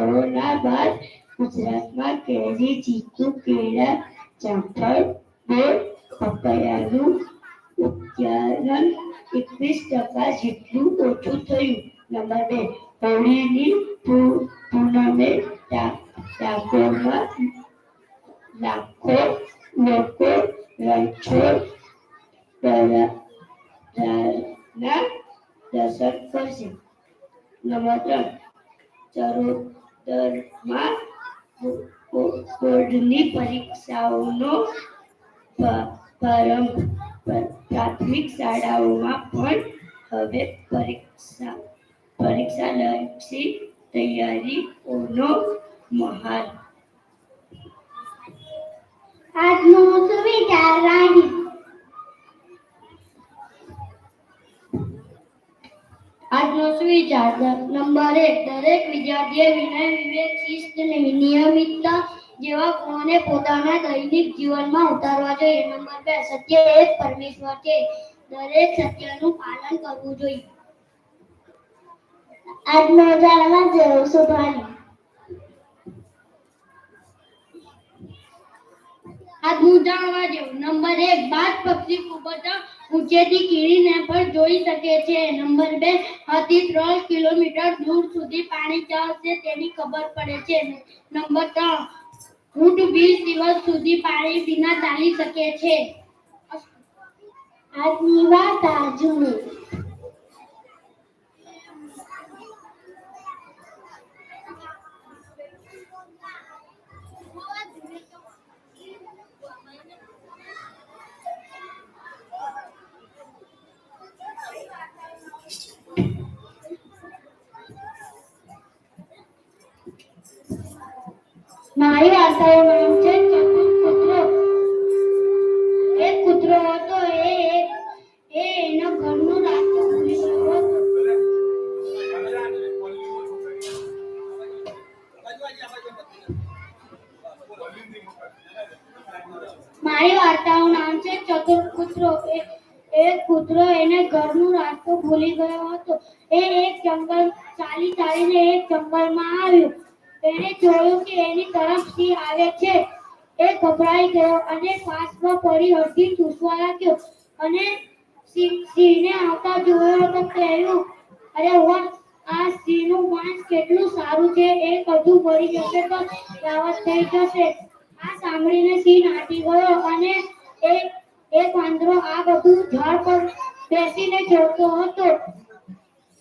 Corona બાદ ગુજરાતમાં કેરી ચીકુ કેળા જામફળ બોર પપૈયાનું ઉત્પાદન એકવીસ ટકા જેટલું ઓછું થયું. નંબર બે, હોળીની પૂનમે ડાકોરમાં લાખો લોકો રણછોડ દર્શન કરશે. નંબર ત્રણ, ચરો દરમાં બોર્ડની પરીક્ષાઓનો પ્રાથમિક શાળાઓમાં પણ હવે પરીક્ષા પરીક્ષા લક્ષી તૈયારીઓનો મહાર આત્મસુવિધા રાણી આજનો સુવિચાર નંબર એક. દરેક વિદ્યાર્થીએ વિનય, વિવેક, શિસ્ત નિયમિતતા જેવા ગુણોને પોતાના દૈનિક જીવનમાં ઉતારવા જોઈએ. નંબર બે, સત્ય એ જ પરમેશ્વર છે. દરેક સત્યનું પાલન કરવું જોઈએ. આજનો જાણવા જેવું સુભાની આજનું જાણવા જેવું. નંબર એક બાદ પક્ષી જ ઊંચેથી કીડીને પણ જોઈ શકે છે. નંબર બે હતી ત્રણ કિલોમીટર દૂર સુધી પાણી ચાલશે તેની ખબર પડે છે. નંબર ત્રણ, ઊંટ વીસ દિવસ સુધી પાણી વિના ચાલી શકે છે. આજની વાત આજની મારી વાર્તાનું નામ છે ચતુર કૂતરો. એક કૂતરો હતો, એ એ એનો ઘરનો રાસ્તો ભૂલી ગયો મારી વાર્તાનું નામ છે ચતુર કૂતરો. એક કૂતરો એને ઘરનો રાસ્તો ભૂલી ગયો હતો. એ એક જંગલ ચાલી ચાલીને એક જંગલમાં આવ્યો. એણે જોયું કે એની તરફ સિંહ આવે છે. એ ગભરાઈ ગયો અને પાસમાં પડી અડધી ચૂસવા લાગ્યો. અને સિંહને આવતા જોયો તો કહ્યું અરે વન આ સિંહનું માંસ કેટલું સારું છે. એ હજુ ભરી જશે તો રાવત થઈ જશે. આ સાંભળીને સિંહ નાટી ગયો અને એક એક વાંદરો આ બધું ઝાડ પર બેસીને જોતો હતો.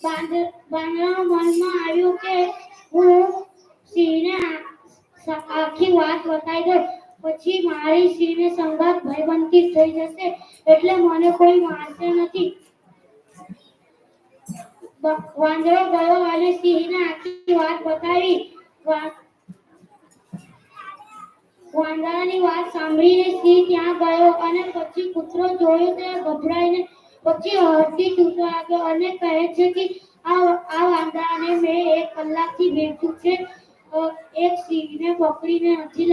બાંદ- વાંદરાના મનમાં આવ્યું કે હું સિંહને આખી વાત બતાવી દઉં. પછી મારી સિંહને સંગાત ભયબંધી થઈ જશે એટલે મને કોઈ મારશે નથી. વાંદરો ગયો અને સિંહને આખી વાત બતાવી. વાંદરાની વાત સાંભળીને સિંહ ત્યાં ગયો અને પછી કૂતરો જોયો તે ગભરાઈને પછી હળતી તૂટવા લાગ્યો અને કહે છે કે આ આ વાંદરાને મેં એક કલાકથી બેઠું છે. એક સિંહને પકડીને નથી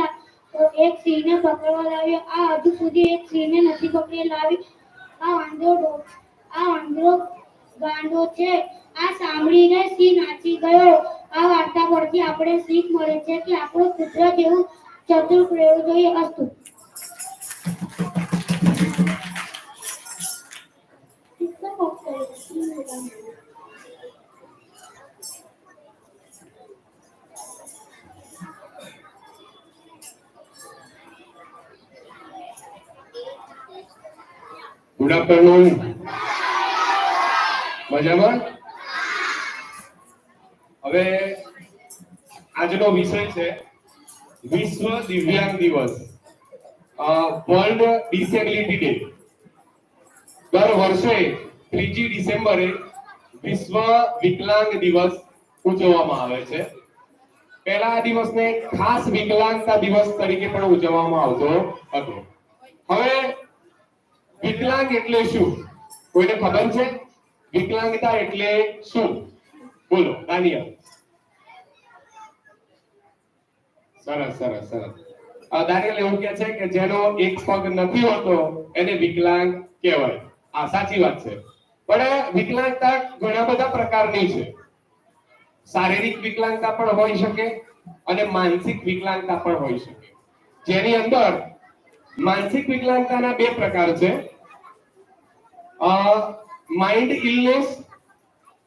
એક સિંહને પકડવા લાવ્યો. આ હજુ સુધી એક સિંહને નથી પકડી લાવી. આ વાંદરો આ વાંદરો ગાંડો છે. આ સાંભળીને સિંહ નાચી ગયો. આ વાર્તા પરથી આપણે શીખ મળે છે કે આપણું કુદરત જેવું ચતુર રહેવું જોઈએ અસ્તુ ગુડ આફ્ટરનૂન મજામાં? હવે આજનો વિષય છે વિશ્વ દિવ્યાંગ દિવસ. World Disability Day. દર વર્ષે ત્રીજી ડિસેમ્બરે વિશ્વ વિકલાંગ દિવસ ઉજવવામાં આવે છે. પહેલા આ દિવસને ખાસ વિકલાંગતા દિવસ તરીકે પણ ઉજવવામાં આવતો હતો. હવે વિકલાંગ એટલે શું? કોઈને ખબર છે? વિકલાંગતા એટલે શું? બોલો દાનિયા સરસ સરસ સરસ. દાનિયલ એવું કે છે કે જેનો એક પગ નથી હોતો એને વિકલાંગ કહેવાય. આ સાચી વાત છે. પણ વિકલાંગતા ઘણા બધા પ્રકારની છે. શારીરિક વિકલાંગતા પણ હોઈ શકે અને માનસિક વિકલાંગતા પણ હોઈ શકે. જેની અંદર માનસિક વિકલાંગતાના બે પ્રકાર છે. માઇન્ડ ઇલનેસ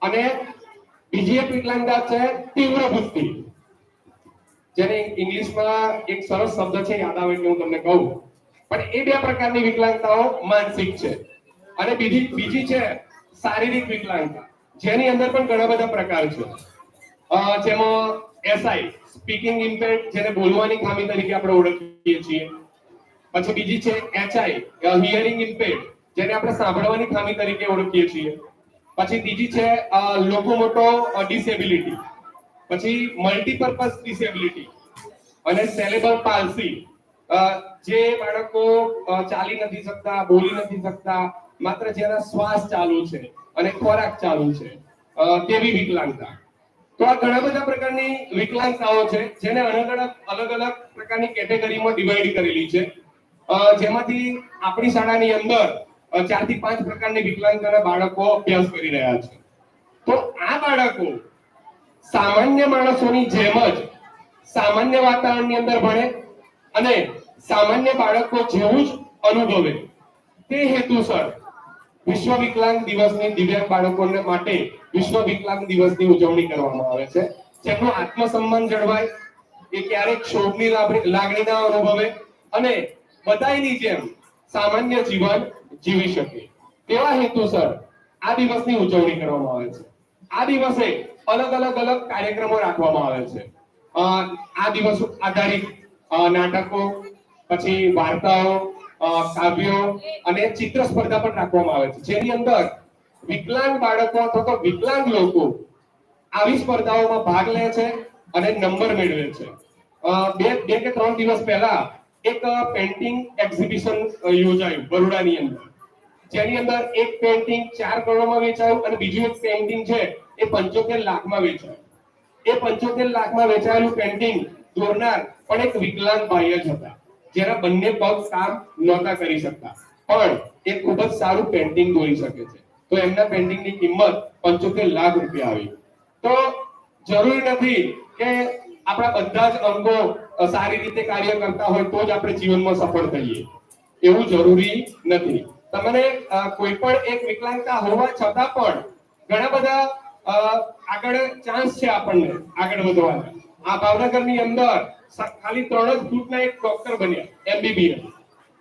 અને બીજી એક વિકલાંગતા છે, તીવ્ર બુદ્ધિ જેને ઇંગ્લિશમાં એક સરસ શબ્દ છે, યાદ આવે એટલે હું તમને કહું. પણ એ બે પ્રકારની વિકલાંગતાઓ માનસિક છે. અને બીજી બીજી છે શારીરિક વિકલાંગતા, જેની અંદર પણ ઘણા બધા પ્રકાર છે. જેમાં એસઆઈ સ્પીકિંગ ઇમ્પેક્ટ જેને બોલવાની ખામી તરીકે આપણે ઓળખીએ છીએ. પછી બીજી છે એચઆઈ હિયરિંગ ઇમ્પેર્ડ જેને આપણે સાંભળવાની ખામી તરીકે ઓળખીએ છીએ. પછી બીજી છે લોકોમોટો ડિસેબિલિટી પછી મલ્ટીપર્પઝ ડિસેબિલિટી અને સેલેબલ પાલ્સી જે બાળકો ચાલી નથી શકતા, બોલી નથી શકતા, માત્ર જેના શ્વાસ ચાલુ છે અને ખોરાક ચાલુ છે તેવી વિકલાંગતા. તો આ ઘણા બધા પ્રકારની વિકલાંગતાઓ છે, જેને અલગ અલગ અલગ અલગ પ્રકારની કેટેગરીમાં ડિવાઈડ કરેલી છે. જેમાંથી આપણી શાળાની અંદર ચારથી પાંચ પ્રકારની વિકલાંગતાના બાળકો અભ્યાસ કરી રહ્યા છે. તો આ બાળકો સામાન્ય માણસોની જેમ જ સામાન્ય વાતાવરણની અંદર ભણે અને સામાન્ય બાળકો જેવું જ અનુભવે. તે હેતુસર વિશ્વ વિકલાંગ દિવસની દિવ્યાંગ બાળકોને માટે વિશ્વ વિકલાંગ દિવસની ઉજવણી કરવામાં આવે છે. જેમનું આત્મસન્માન જળવાય, એ ક્યારેક લાગણી લાગણી ના અનુભવે અને બધાયની જેમ સામાન્ય જીવન જીવી શકે. તેવા હેતુસર આ દિવસની ઉજવણી કરવામાં આવે છે. આ દિવસે અલગ અલગ અલગ કાર્યક્રમો રાખવામાં આવે છે. આ દિવસ આધારિત નાટકો, પછી વાર્તાઓ કાવ્યો અને ચિત્ર સ્પર્ધા પણ રાખવામાં આવે છે. જેની અંદર વિકલાંગ બાળકો અથવા તો વિકલાંગ લોકો આવી સ્પર્ધાઓમાં ભાગ લે છે અને નંબર મેળવે છે. બે બે કે ત્રણ દિવસ પહેલા એક પેન્ટિંગ એક્ઝિબિશન યોજાયું બરોડાની અંદર. જેની અંદર એક પેન્ટિંગ ચાર કરોડમાં વેચાયું અને બીજું એક પેન્ટિંગ છે એ પંચોતેર લાખમાં વેચાયું. એ પંચોતેર લાખમાં વેચાયેલું પેન્ટિંગ દોરનાર પણ એક વિકલાંગ ભાઈ જ હતા. જેના બંને પગ કામ નહોતા કરી શકતા. પણ એ ખૂબ જ સારું પેન્ટિંગ દોરી શકે છે. તો એમના પેન્ટિંગની કિંમત પંચોતેર લાખ રૂપિયા આવી. તો જરૂરી નથી કે આપણા બધા જ અંગો સારી રીતે કાર્ય કરતા હોય તો જ આપણે જીવનમાં સફળ થઈએ. એવું જરૂરી નથી. તમને કોઈ પણ એક વિકલાંગતા હોવા છતાં પણ ઘણા બધા આગળ ચાન્સ છે આપણને આગળ વધવાના. આ ભાવનગરની અંદર ખાલી ત્રણ જ ફૂટના એક ડોક્ટર બન્યા એમબીબીએસ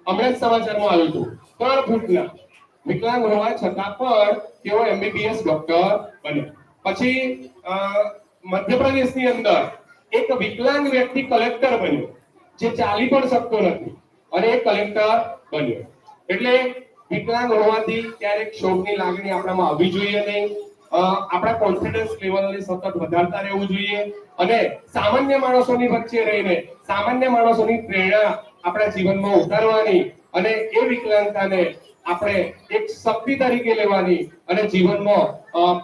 હમણાં જ સમાચારમાં આવ્યું હતું. ત્રણ ફૂટના વિકલાંગ હોવા છતાં પણ તેઓ એમબીબીએસ ડોક્ટર બન્યા. પછી મધ્યપ્રદેશની અંદર એક વિકલાંગ વ્યક્તિ કલેક્ટર બન્યો, જે ચાલી પણ શકતો નથી, અને એ કલેક્ટર બન્યો. એટલે વિકલાંગ હોવાથી ક્યારેક શોકની લાગણી આપણામાં આવવી જોઈએ નહીં. આપણા કોન્ફિડન્સ લેવલને સતત વધારતા રહેવું જોઈએ. અને સામાન્ય માણસોની વચ્ચે રહીને, સામાન્ય માણસોની પ્રેરણા આપણા જીવનમાં ઉતારવાની અને એ વિકલાંગતાને આપણે એક શક્તિ તરીકે લેવાની અને જીવનમાં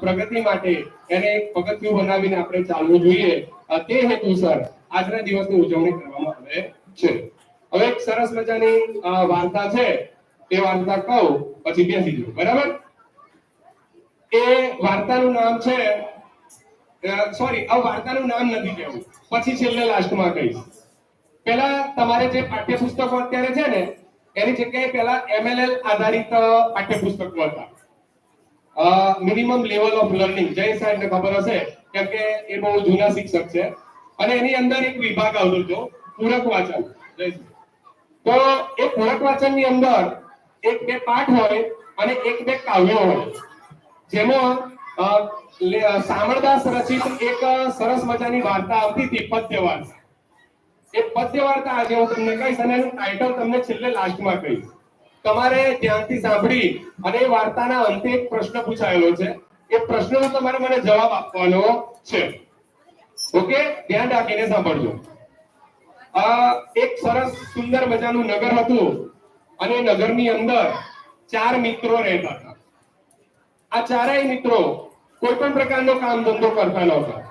પ્રગતિ માટે એને એક પગથિયું બનાવીને આપણે ચાલવું જોઈએ. તે હેતુસર આજના દિવસની ઉજવણી કરવામાં આવે છે. હવે એક સરસ મજાની વાર્તા છે. એ વાર્તા કહું, પછી બેસી જાઉં બરાબર? એ વાર્તાનું નામ છે સોરી આ વાર્તાનું નામ નથી કહેવું. પછી છેલ્લે લાસ્ટમાં કહીશ. પહેલા તમારે જે પાઠ્યપુસ્તકો અત્યારે છે ને, એની જગ્યાએ પહેલા એમએલએલ આધારિત પાઠ્યપુસ્તકો હતા. મિનિમમ લેવલ ઓફ લર્નિંગ જય સાહેબને ખબર હશે. કેમ કે એ બહુ જૂના શિક્ષક છે. અને એની અંદર એક વિભાગ આવતો હતો, પૂરક વાંચન. તો એ પૂરક વાંચનની અંદર એક બે પાઠ હોય અને એક બે કાવ્યો હોય. જેમાં સામળદાસ રચિત એક સરસ મજાની વાર્તા આવતી હતી પદ્ય વાર્તા એ પદ્ય વાર્તા આજે હું તમને કહીશ અને એનું ટાઇટલ તમને છેલ્લે લાસ્ટમાં કહીશ. તમારે ધ્યાનથી સાંભળી અને એ વાર્તાના અંતે એક પ્રશ્ન પૂછાયેલો છે. એ પ્રશ્નનો તમારે મને જવાબ આપવાનો છે. ઓકે? ધ્યાન રાખીને સાંભળજો. આ એક સરસ સુંદર મજાનું નગર હતું અને નગરની અંદર ચાર મિત્રો રહેતા હતા. આ ચારેય મિત્રો કોઈ પણ પ્રકારનો કામ ધંધો કરતા નહોતા.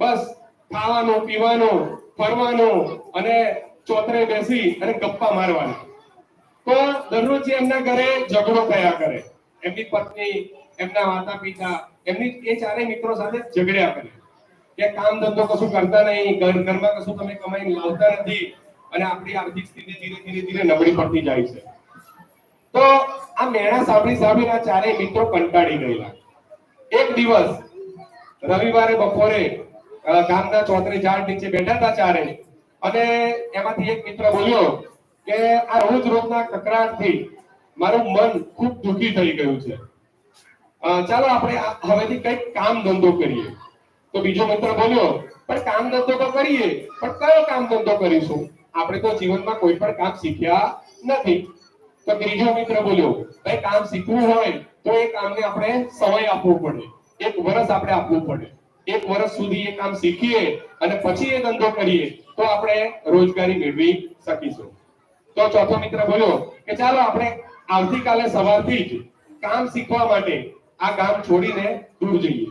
બસ ખાવાનું, પીવાનું, ફરવાનું અને ચોતરે બેસી અને ગપ્પા મારવાના. તો દરરોજ એમના ઘરે ઝઘડો થયા કરે. એમની પત્ની એમના માતા પિતા એમની એ ચારેય મિત્રો સાથે ઝઘડ્યા કરે. કે કામ ધંધો કશું કરતા નહીં, ઘર, ઘરમાં કશું તમે કમાઈને લાવતા નથી, અને આપણી આર્થિક સ્થિતિ ધીરે ધીરે ધીરે નબળી પડતી જાય છે. તો આ મેણા સાંભળી સાંભળીને આ ચારેય મિત્રો કંટાળી ગયેલા. એક દિવસ, રવિવારે બપોરે ગામના ચોતરી ઝાડ નીચે બેઠા હતા ચારે, અને એમાંથી એક મિત્ર બોલ્યો કે આ રોજ રોજના કકરાટથી મારું મન ખૂબ દુખી થઈ ગયું છે. ચાલો આપણે હવેથી કંઈક કામ ધંધો કરીએ. તો બીજો મિત્ર બોલ્યો, પણ કામ ધંધો તો કરીએ, પણ કયો કામ ધંધો કરીશું? આપણે તો જીવનમાં કોઈ પણ કામ શીખ્યા નથી. તો ત્રીજો મિત્ર બોલ્યો, ભાઈ કામ શીખવું હોય તો એ કામને આપણે સમય આપવો પડે. એક વર્ષ આપણે આપવું પડે. એક વર્ષ સુધી એ કામ શીખીએ અને પછી એ ધંધો કરીએ તો આપણે રોજગારી મેળવી શકીશું. તો ચોથો મિત્ર બોલ્યો, કે ચાલો આપણે આવતીકાલે સવારથી જ કામ શીખવા માટે આ ગામ છોડીને દૂર જઈએ.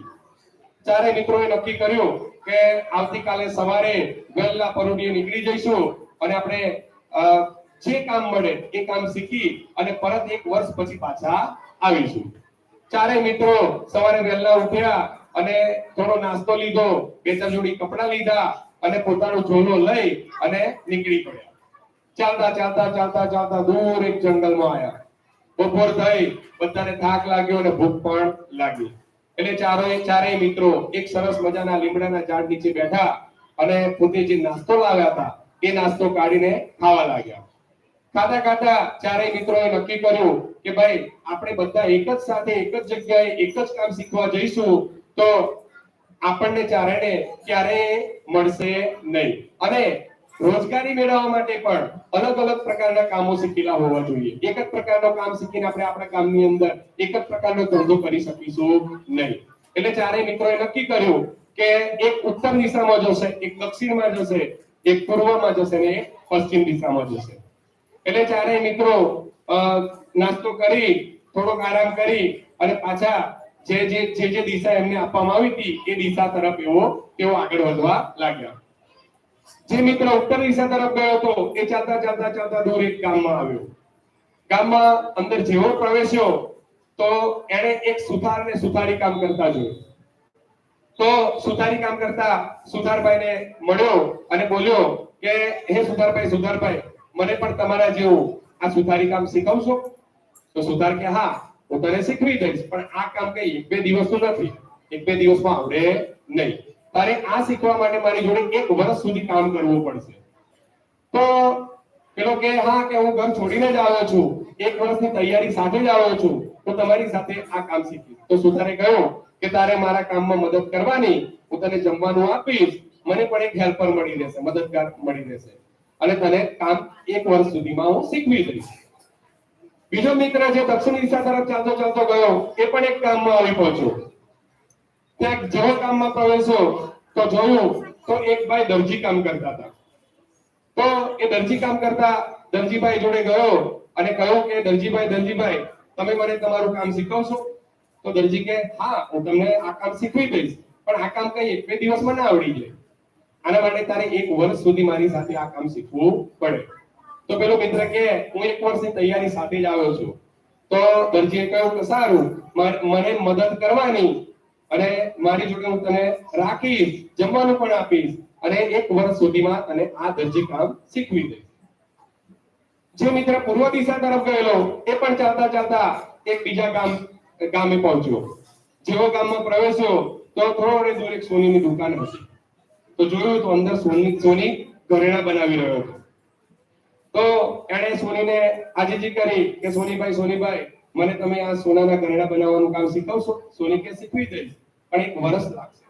ચારે મિત્રોએ નક્કી કર્યું કે આવતીકાલે સવારે વેલના પરોઢીએ નીકળી જઈશું અને આપણે જે કામ મળે એ કામ શીખી અને પરત એક વર્ષ પછી પાછા આવીશું. ચારે મિત્રો સવારે વહેલા ઉઠ્યા અને થોડો નાસ્તો લીધો, બે ચાર જોડી કપડા લીધા અને પોતાનો ઝોલો લઈ અને નીકળી પડ્યા. ચાલતા ચાલતા ચાલતા ચાલતા દૂર એક જંગલમાં આવ્યા. બપોર થઈ, બધાને થાક લાગ્યો અને ભૂખ પણ લાગી. એટલે ચારોએ ચારેય મિત્રો એક સરસ મજાના લીમડાના ઝાડ નીચે બેઠા અને પોતે જે નાસ્તો લાવ્યા હતા, એ નાસ્તો કાઢીને ખાવા લાગ્યા. ખાતા ખાતા ચારેય મિત્રોએ નક્કી કર્યું કે ભાઈ, આપણે બધા એક જ સાથે, એક જ જગ્યાએ, એક જ કામ શીખવા જઈશું, તો આપણને ચારેને ક્યારેય મળશે નહીં. અને રોજગારી મેળવવા માટે પણ અલગ અલગ પ્રકારના કામો શીખેલા હોવા જોઈએ. એક જ પ્રકારનો કામ શીખીને આપણે આપણા કામની અંદર એક જ પ્રકારનો ધંધો કરી શકીશું નહીં. એટલે ચારે મિત્રોએ નક્કી કર્યું કે એક ઉત્તર દિશામાં જશે, એક દક્ષિણમાં જશે, એક પૂર્વમાં જશે ને એક પશ્ચિમ દિશામાં જશે. એટલે ચારેય મિત્રો નાસ્તો કરી, થોડોક આરામ કરી અને પાછા જે જે જે જે દિશા એમને આપવામાં આવી હતી, એ દિશા તરફ એવો તેઓ આગળ વધવા લાગ્યા. જે મિત્ર ઉત્તર દિશા તરફ ગયો હતો, એ ચાલતા ચાલતા ચાલતા દૂર એક ગામમાં આવ્યો. ગામમાં અંદર જેવો પ્રવેશ્યો, તો એણે એક સુથાર ને સુથારી કામ કરતા જોયું. તો સુથારી કામ કરતા સુથારભાઈને મળ્યો અને બોલ્યો કે, હે સુથારભાઈ સુથારભાઈ, મને પણ તમારા જેવું આ સુથારી કામ શીખવશો? તો સુથાર કે, હા, હું તને શીખવી દઈશ, પણ આ કામ કઈ એક બે દિવસનું નથી. એક બે દિવસમાં આવડે નહીં. તારે આ શીખવા માટે મારી જોડે એક વર્ષ સુધી કામ કરવું પડશે. તો પેલો કે, હા, કે હું ઘર છોડીને જ આવ્યો છું. એક વર્ષની તૈયારી સાથે જ આવ્યો છું. તો તમારી સાથે આ કામ શીખીશ. તો સુથારે કહ્યું કે, તારે મારા કામમાં મદદ કરવાની. હું તને જમવાનું આપીશ. મને પણ એક હેલ્પર મળી રહેશે, મદદગાર મળી રહેશે. અને તને કામ એક વર્ષ સુધીમાં હું શીખવી દઈશ. બીજો મિત્ર જે દક્ષિણ દિશા તરફ ચાલતો ચાલતો ગયો, એ પણ એક કામમાં આવી પહોંચ્યો. ત્યાં જેવો કામમાં પ્રવેશો તો જોયું તો એક ભાઈ દરજી કામ કરતા હતા. તો એ દરજી કામ કરતા દરજીભાઈ જોડે ગયો અને કહ્યું કે, દરજીભાઈ દરજીભાઈ, તમે મને તમારું કામ શીખવશો? તો દરજી કે હા, હું તમને આ કામ શીખવી દઈશ, પણ આ કામ કઈ બે દિવસમાં ના આવડી જાય. આના માટે તારે એક વર્ષ સુધી મારી સાથે આ કામ શીખવું પડે. તો પેલો મિત્ર કે હું એક વર્ષની તૈયારી સાથે જ આવ્યો છું. તો દરજીએ કહ્યું કે, સારું મને મદદ કરવાની અને મારી જોડે હું તને રાખીશ જમવાનું પણ આપીશ અને એક વર્ષ સુધીમાં તને આ દરજી કામ શીખવી દઈશ. જે મિત્ર પૂર્વ દિશા તરફ ગયેલો, એ પણ ચાલતા ચાલતા એક બીજા ગામ, ગામે પહોંચ્યો. જેવો ગામમાં પ્રવેશ્યો, તો થોડે દૂર એક સોનીની દુકાન હતી. તો જોયું તો અંદર સોની સોની ઘરેણા બનાવી રહ્યો હતો. તો એણે સોનીને આજીજી કરી કે, સોનીભાઈ સોનીભાઈ મને તમે આ સોનાના ઘરેણા બનાવવાનું કામ શીખવશો? સોની કે શીખવી દઈશ? પણ એક વર્ષ લાગશે.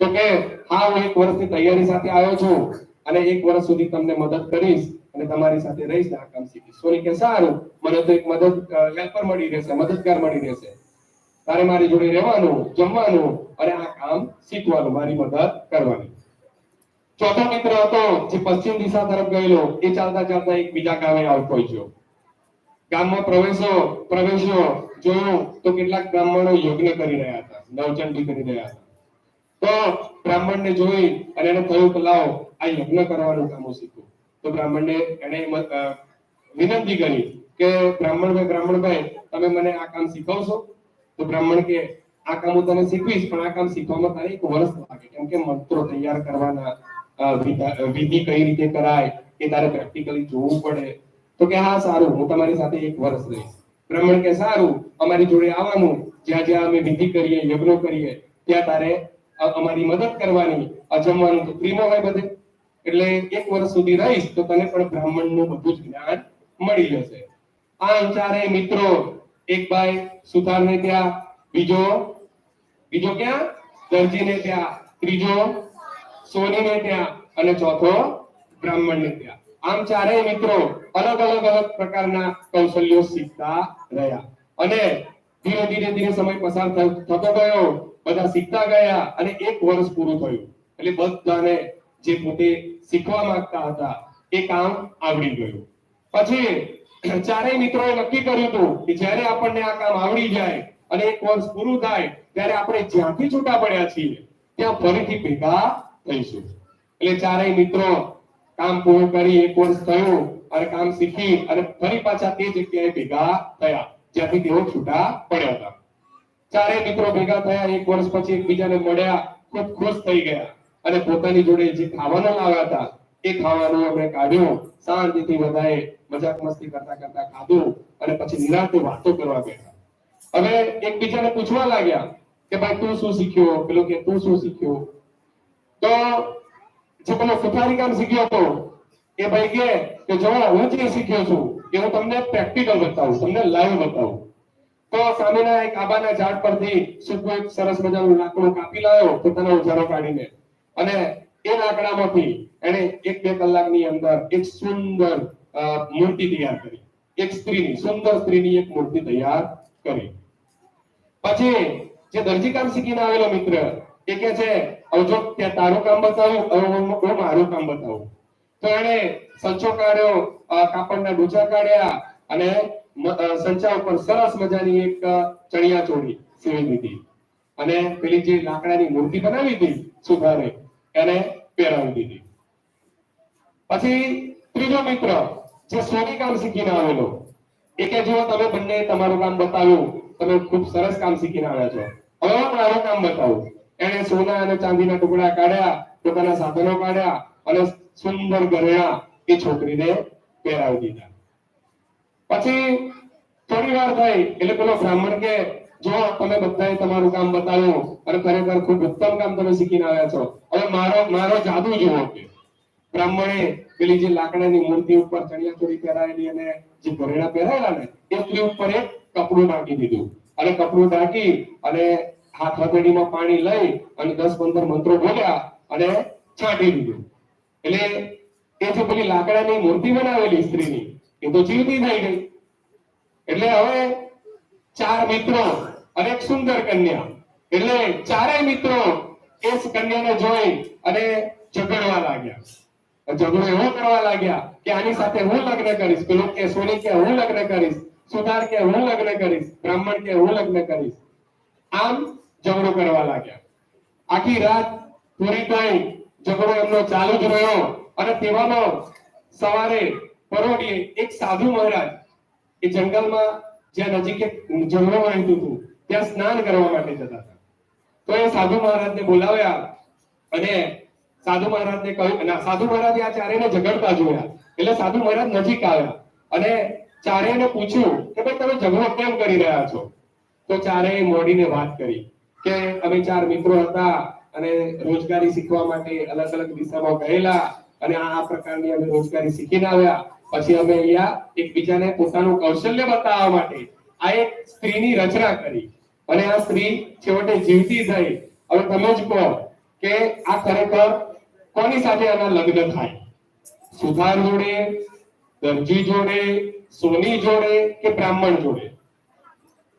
તો કે, હા, હું એક વર્ષની તૈયારી સાથે આવ્યો છું અને એક વર્ષ સુધી તમને મદદ કરીશ અને તમારી સાથે રહીશ આ કામ શીખીશ. સોની કે, સારું, મને તો એક મદદ હેલ્પર મળી રહેશે, મદદગાર મળી રહેશે. તારે મારી જોડે રહેવાનું, જમવાનું અને આ કામ શીખવાનું, મારી મદદ કરવાની. ચોથો મિત્ર હતો જે પશ્ચિમ દિશા તરફ ગયેલો. એ ચાલતા ચાલતા એક બીજા ગામે આવતો પહોંચ્યો ગામમાં પ્રવેશો પ્રવેશ્યો જોયું તો કેટલાક બ્રાહ્મણો યજ્ઞ કરી રહ્યા હતા, નવચંડી કરી રહ્યા હતા. તો બ્રાહ્મણને જોઈ અને એને થયું કે લાવો, આ યજ્ઞ કરવાનું કામ શીખું. તો બ્રાહ્મણને એને વિનંતી કરી કે બ્રાહ્મણભાઈ બ્રાહ્મણભાઈ તમે મને આ કામ શીખવશો? તો બ્રાહ્મણ કે, આ કામ હું તને શીખવીશ, પણ આ કામ શીખવામાં તારે એક વર્ષ લાગે, કેમ કે મંત્રો તૈયાર કરવાના વિધિ કઈ રીતે કરાય એ તારે પ્રેક્ટિકલી જોવું પડે. તો કે હા, સારું, હું તમારી સાથે એક વર્ષ રહીશ. બ્રાહ્મણ કે, સારું, અમારી જોડે આવવાનું. જ્યાં જ્યાં અમે વિધિ કરીએ, યજ્ઞો કરીએ, ત્યાં તારે અમારી મદદ કરવાની. અજમવાનું તો ફ્રીમાં હોય બધે. એટલે એક વર્ષ સુધી રહીશ, તો તને પણ બ્રાહ્મણનું બધું જ જ્ઞાન મળી જશે. આ ચારે મિત્રો, એક ભાઈ સુથારને ત્યાં, બીજો બીજો ક્યાં? દરજીને ત્યાં, ત્રીજો, સોનીને ત્યાં, અને ચોથો બ્રાહ્મણને ત્યાં. આમ ચારેય મિત્રો અલગ અલગ અલગ પ્રકારના કૌશલ્યો શીખતા રહ્યા. અને ધીરે ધીરે ધીરે સમય પસાર થતો ગયો, બધા શીખતા ગયા અને એક વર્ષ પૂરું થયું. એટલે બધાને જે પોતે શીખવા માંગતા હતા એ કામ આવડી ગયું. પછી ચારેય મિત્રોએ નક્કી કર્યું હતું કે જ્યારે આપણને આ કામ આવડી જાય અને એક વર્ષ પૂરું થાય, ત્યારે આપણે જ્યાંથી છૂટા પડ્યા છીએ, ત્યાં ફરીથી ભેગા થઈશું. એટલે ચારેય મિત્રો કામ પૂરું કરી વર્ષ થયું, અને કામ શીખી, અને ફરી પાછા તે જગ્યાએ ભેગા થયા, જ્યાંથી તેઓ છૂટા પડ્યા હતા. ચારે મિત્રો ભેગા થયા, એક વર્ષ પછી એકબીજાને મળ્યા, ખૂબ ખુશ થઈ ગયા, અને પોતાની જોડે જે ખાવાનું લાવ્યા હતા, એ ખાવાનું અમે કાઢ્યું, શાંતિથી બધાએ મજાક મસ્તી કરતા કરતા ખાધું, અને પછી નિરાંતે વાતો કરવા બેઠા. હવે એકબીજાને પૂછવા લાગ્યા કે ભાઈ, તું શું શીખ્યો? પેલો કે, તું શું શીખ્યો? તો જે પેલો સફારી કામ શીખ્યો હતો એ ભાઈ કે કે જો હું જે શીખ્યો છું, એ હું તમને પ્રેક્ટિકલ બતાવું, તમને લાઈવ બતાવું. તો સામેના એક આબાના ઝાડ પરથી સૂકું એક સરસ મજાનું લાકડું કાપી લાવ્યો પોતાનો ઉજારો કાઢીને. અને એ લાકડામાંથી એને એક બે કલાકની અંદર એક સુંદર મૂર્તિ તૈયાર કરી. એક સ્ત્રીની, સુંદર સ્ત્રીની એક મૂર્તિ તૈયાર કરી. પછી જે દરજી કામ શીખીને આવેલો મિત્ર એ કે છે, હવે જો ત્યાં તારું કામ બતાવું હું મારું કામ બતાવું. તો એને સંચો કાઢ્યો કાપડના ડૂચા કાઢ્યા અને સંચા ઉપર સરસ મજાની એક ચણિયા ચોળી સીવી દીધી. અને પેલી જે લાકડાની મૂર્તિ બનાવી હતી સુધારે, એને પહેરાવી દીધી. પછી ત્રીજો મિત્ર, જે સોની કામ શીખીને આવેલો, એ કે જો તમે બંને તમારું કામ બતાવ્યું, તમે ખૂબ સરસ કામ શીખીને આવ્યા છો. હવે મારું કામ બતાવું. એણે સોના અને ચાંદીના ટુકડા કાઢ્યા, પોતાના સાધનો કાઢ્યા અને સુંદર ગરેણા એ છોકરીને પહેરાવી દીધા. પછી થોડી વાર થઈ, એટલે પેલો બ્રાહ્મણ કે, જો તમે બધાએ તમારું કામ બતાવ્યું અને ખરેખર ખૂબ ઉત્તમ કામ તમે શીખીને આવ્યા છો, હવે મારો મારો જાદુ જુઓ કે. બ્રાહ્મણે પેલી જે લાકડાની મૂર્તિ ઉપર ચણિયા ચોળી પહેરાયેલી અને જે ઘરેણા પહેરાયેલા ને, એ ઉપર એક કપડું નાખી દીધું. અને કપડું ઢાંકી અને હાથ હથેળીમાં પાણી લઈ અને દસ પંદર મંત્રો બોલ્યા અને છાંટી દીધું. એટલે એ જે પેલી લાકડાની મૂર્તિ બનાવેલી સ્ત્રીની, એ તો જીવતી થઈ ગઈ. એટલે હવે ચાર મિત્રો અને એક સુંદર કન્યા. એટલે ચારેય મિત્રો એ કન્યાને જોઈ અને ઝઘડવા લાગ્યા. ઝઘડો એવો કરવા લાગ્યા કે આની સાથે હું લગ્ન કરીશ, પેલું કે સોની કે હું લગ્ન કરીશ, સુધાર કે હું લગ્ન કરીશ, બ્રાહ્મણ કે હું લગ્ન કરીશ. આમ ઝઘડો કરવા લાગ્યા. આખી રાત પૂરી થઈ, ઝઘડો એમનો ચાલુ જ રહ્યો અને તેવામાં સવારે પરોઢીએ એક સાધુ મહારાજ એ જંગલમાં જ્યાં નજીક એક ઝઘડો વહેતું હતું, ત્યાં સ્નાન કરવા માટે જતા હતા. તો એ સાધુ મહારાજને બોલાવ્યા અને સાધુ મહારાજને કહ્યું સાધુ મહારાજે આ ચારેને ઝઘડતા જોયા. એટલે સાધુ મહારાજ નજીક આવ્યા અને ચારેયને પૂછ્યું કે ભાઈ તમે ઝઘડો કેમ કરી રહ્યા છો? તો ચારેય મોડીને વાત કરી. કે અમે ચાર મિત્રો હતા અને રોજગારી શીખવા માટે અલગ અલગ દિશામાં ગયેલા અને આ પ્રકારની અમે રોજગારી શીખીને આવ્યા. પછી અમે અહીંયા એકબીજાને પોતાનું કૌશલ્ય બતાવવા માટે આ એક સ્ત્રીની રચના કરી. અને આ સ્ત્રી છેવટે જીવતી થઈ. હવે તમે જ કહો કે આ ખરેખર કોની સાથે આના લગ્ન થાય? સુધાર જોડે, દરજી જોડે, સોની જોડે કે બ્રાહ્મણ જોડે?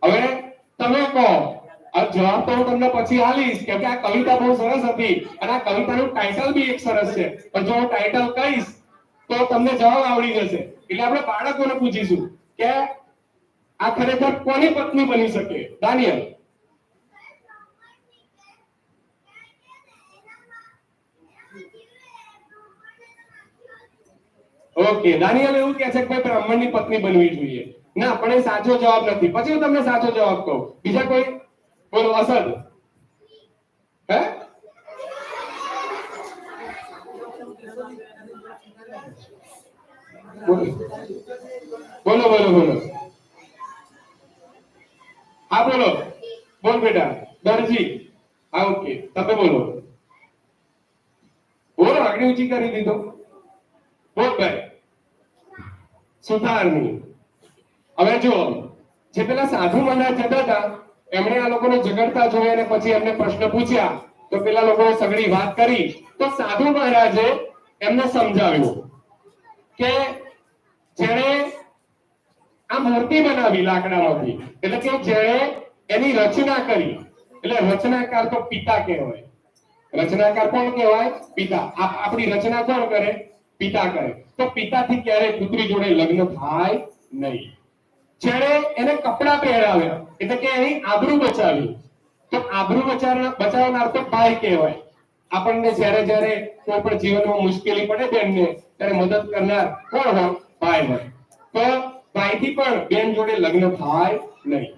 હવે તમે કહો જવાબ તો હું તમને પછી આલીશ કેમ કે આ કવિતા બહુ સરસ હતી અને આ કવિતાનું ટાઇટલ બી એક સરસ છે. પણ જો હું ટાઇટલ કહીશ, તો તમને જવાબ આવડી જશે. એટલે આપણે બાળકોને પૂછીશું કે આ ખરેખર કોની પત્ની બની શકે? દાનિયલ. ઓકે, દાનિયલ એવું કહે છે કે ભાઈ બ્રાહ્મણની પત્ની બનવી જોઈએ. ના, પણ એ સાચો જવાબ નથી. પછી હું તમને સાચો જવાબ કહું. બીજા કોઈ બોલો અસદ હે બોલો બોલો બોલો હા બોલો બોલ બેટા દરજી હા ઓકે તમે બોલો બોલો આગળ ઊંચી કરી દીધો બોલ ભાઈ સુધારની હવે જો જે પેલા સાધુ મહારાજ જતા હતા એમણે આ લોકોને ઝઘડતા જોયા અને પછી એમને પ્રશ્ન પૂછ્યા, તો પેલા લોકોએ સગડી વાત કરી. તો સાધુ મહારાજે એમને સમજાવ્યું કે જેણે આ મૂર્તિ બનાવી લાકડામાંથી, એટલે કે જેણે એની રચના કરી. એટલે રચનાકાર તો પિતા કહેવાય. રચનાકાર કોણ કહેવાય? પિતા. આપણી રચના કોણ કરે? પિતા કરે. તો પિતાથી ક્યારેય પુત્રી જોડે લગ્ન થાય નહીં. જેણે એને કપડાં પહેરાવ્યા, એટલે કે એની આબરૂ બચાવી. તો આબરૂ બચાવનાર તો ભાઈ કહેવાય. આપણને જ્યારે જ્યારે કોઈ પણ જીવનમાં મુશ્કેલી પડે બેનને, ત્યારે મદદ કરનાર કોણ હોય? ભાઈ હોય. તો ભાઈથી પણ બેન જોડે લગ્ન થાય નહીં.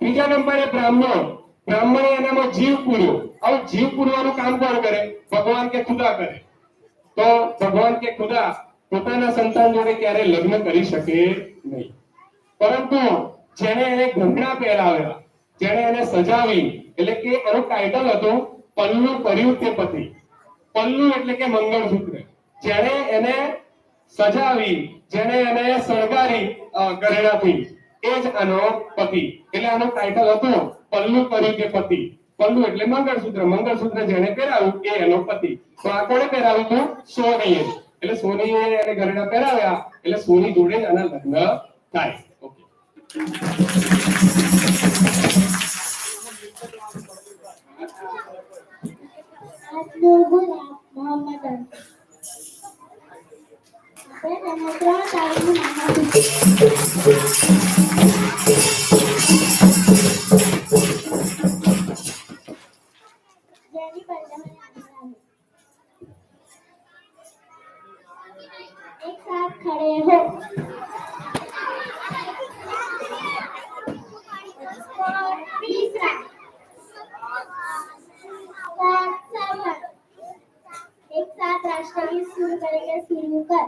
બીજા નંબરે બ્રાહ્મણ. બ્રાહ્મણે એનામાં જીવ પૂર્યો. હવે જીવ પૂરવાનું કામ કોણ કરે? ભગવાન કે ખુદા કરે? તો ભગવાન કે ખુદા પોતાના સંતાન જોડે ક્યારે લગ્ન કરી શકે નહીં. પરંતુ જેને એને ગંગણા પહેરાવ્યા જેને એને સજાવી એટલે કે એનું ટાઇટલ હતું પલ્લુ કર્યું પતિ પલ્લુ એટલે કે મંગળસૂત્ર. જેને એને સજાવી જેને એને અ, ગરેડાથી એ જ આનો પતિ. એટલે આનો ટાઇટલ હતો પલ્લુ કર્યું કે પતિ પલ્લુ એટલે મંગળસૂત્ર. મંગળસૂત્ર જેને પહેરાવ્યું એ એનો પતિ. તો આ કોણે પહેરાવ્યું હતું? સોનીએ એટલે સોનીએ એને ઘરેણા પહેરાવ્યા એટલે સોની જોડે આના લગ્ન થાય. ઓકે આજનું ગુલાબ મોહમ્મદ और सफर एक साथ राष्ट्रगीत शुरू करेंगे शुरू कर